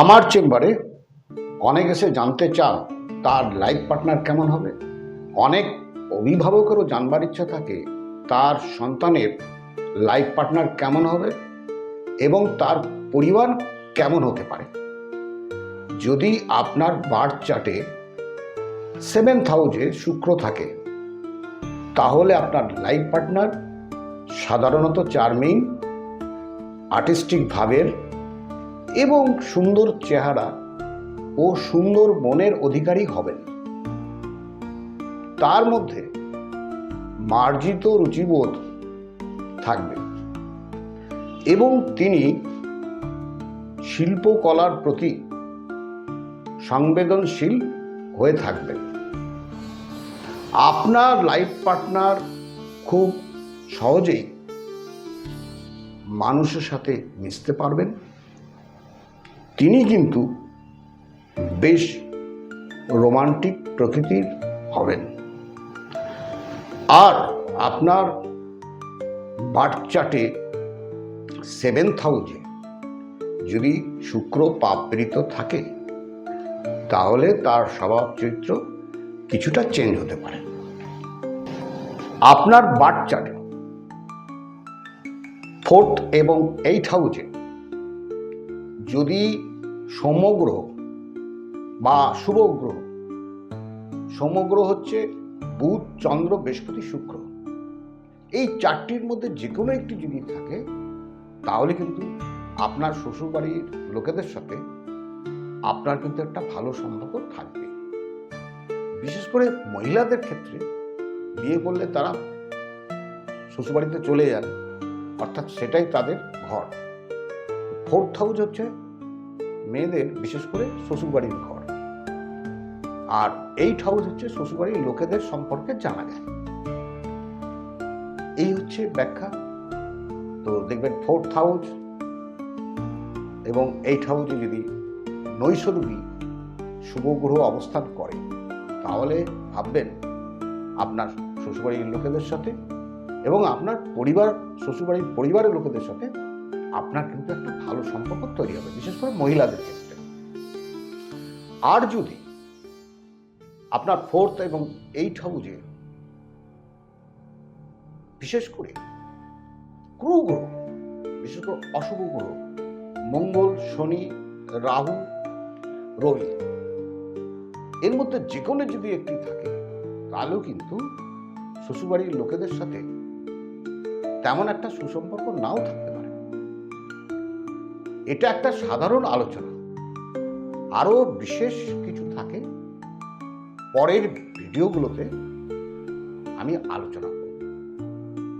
আমার চেম্বারে অনেক এসে জানতে চান তার লাইফ পার্টনার কেমন হবে। অনেক অভিভাবকেরও জানবার ইচ্ছা থাকে তার সন্তানের লাইফ পার্টনার কেমন হবে এবং তার পরিবার কেমন হতে পারে। যদি আপনার বার্থ চার্টে সেভেন্থ হাউজে শুক্র থাকে, তাহলে আপনার লাইফ পার্টনার সাধারণত চার্মিং আর্টিস্টিক ভাবের এবং সুন্দর চেহারা ও সুন্দর মনের অধিকারী হবেন। তার মধ্যে মার্জিত রুচিবোধ থাকবে এবং তিনি শিল্পকলার প্রতি সংবেদনশীল হয়ে থাকবেন। আপনার লাইফ পার্টনার খুব সহজেই মানুষের সাথে মিশতে পারবেন। তিনি কিন্তু বেশ রোমান্টিক প্রকৃতির হবেন। আর আপনার বার্থ চার্টে সেভেন্থ হাউজে যদি শুক্র পাপৃত থাকে, তাহলে তার স্বভাব চরিত্র কিছুটা চেঞ্জ হতে পারে। আপনার বার্থ চার্টে ফোর্থ এবং এইট হাউজে যদি সমগ্র বা শুভ গ্রহ সমগ্র হচ্ছে বুধ, চন্দ্র, বৃহস্পতি, শুক্র। এই চারটির মধ্যে যে কোনো একটি যদি থাকে, তাহলে কিন্তু আপনার শ্বশুরবাড়ির লোকেদের সাথে আপনার কিন্তু একটা ভালো সম্পর্ক থাকবে। বিশেষ করে মহিলাদের ক্ষেত্রে বিয়ে করলে তারা শ্বশুরবাড়িতে চলে যান, অর্থাৎ সেটাই তাদের ঘর। ফোর্থ হাউস হচ্ছে মেয়েদের, বিশেষ করে শ্বশুরবাড়ির ঘর। আর এইট হাউস হচ্ছে শ্বশুরবাড়ির লোকেদের সম্পর্কে জানা যায়। এই হচ্ছে ব্যাখ্যা। তো দেখবেন ফোর্থ হাউস এবং এইট হাউসে যদি নৈসর্গী শুভ গ্রহ অবস্থান করে, তাহলে ভাববেন আপনার শ্বশুরবাড়ির লোকেদের সাথে এবং আপনার পরিবার, শ্বশুরবাড়ির পরিবারের লোকেদের সাথে আপনার কিন্তু একটা ভালো সম্পর্ক তৈরি হবে, বিশেষ করে মহিলাদের ক্ষেত্রে। আর যদি আপনার ফোর্থ এবং এইট হাউজে বিশেষ করে ক্রু গ্রহ, বিশেষ করে অশুভ গ্রহ, মঙ্গল, শনি, রাহু, রবি, এর মধ্যে যে কোনো যদি একটি থাকে, তাহলেও কিন্তু শ্বশুরবাড়ির লোকেদের সাথে তেমন একটা সুসম্পর্ক নাও থাকতে এটা একটা সাধারণ আলোচনা। আরও বিশেষ কিছু থাকে পরের ভিডিওগুলোতে আমি আলোচনা